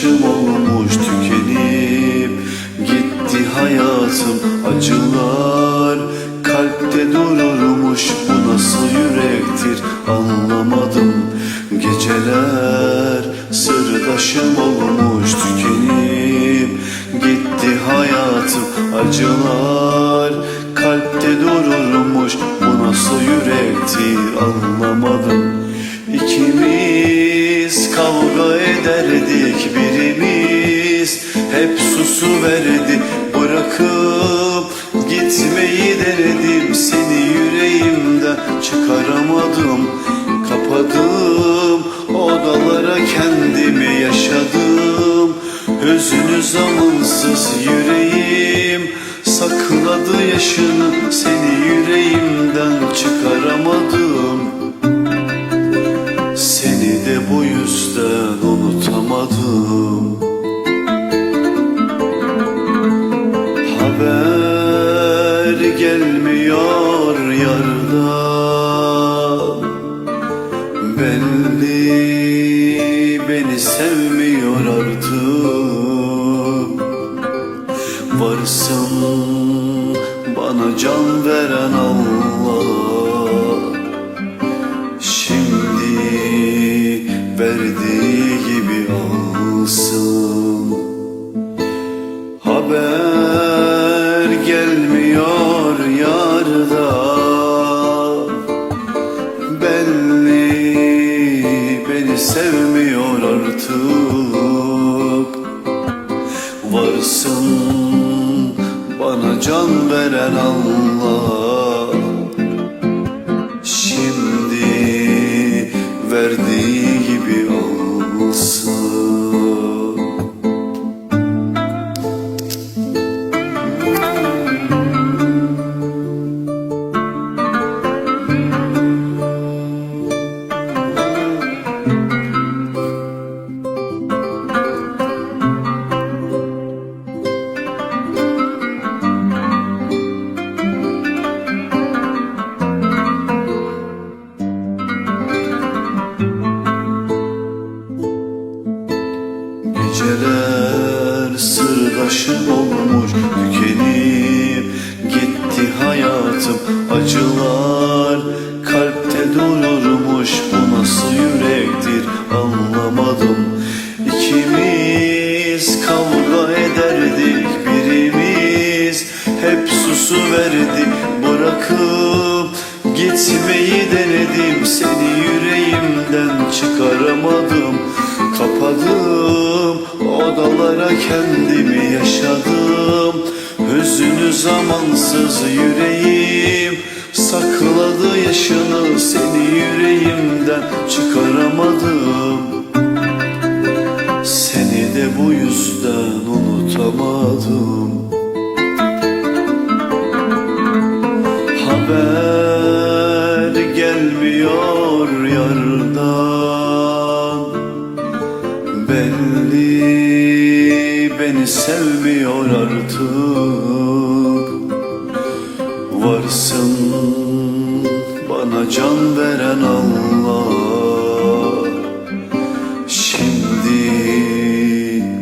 Sırdaşım olmuş tükenip Gitti hayatım acılar. Kalpte dururmuş bu nasıl yürektir anlamadım. Geceler sırdaşım olmuş tükenip Gitti hayatım acılar. Kalpte dururmuş bu nasıl yürektir anlamadım. İkimiz kavga ederdik birimiz Hep susu verdi bırakıp gitmeyi denedim. Seni yüreğimden çıkaramadım Kapadım. Odalara kendimi yaşadım. Hüznü zamansız yüreğim Sakladı yaşını. Seni yüreğimden çıkaramadım. Seni de bu yüzden unutamadım Varsın bana can veren Allah. Şimdi verdiği gibi alsın Haber gelmiyor yardan can veren Allah sırdaşım olmuş tükenip gitti hayatım. Acılar kalpte dururmuş bu nasıl yürektir anlamadım. İkimiz kavga ederdik birimiz hep susu verdi. Bırakıp gitmeyi denedim seni yüreğimden çıkaramadım kendimi yaşadım. Hüznü zamansız yüreğim. Sakladı yaşını seni yüreğimden çıkaramadım. Seni de bu yüzden unutamadım. Haber gelmiyor yardan beni sevmiyor artık. Varsın bana can veren Allah. Şimdi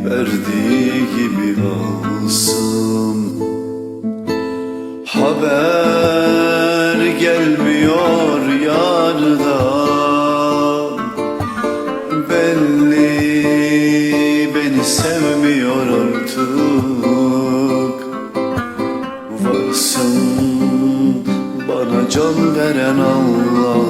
verdiği gibi alsın can veren Allah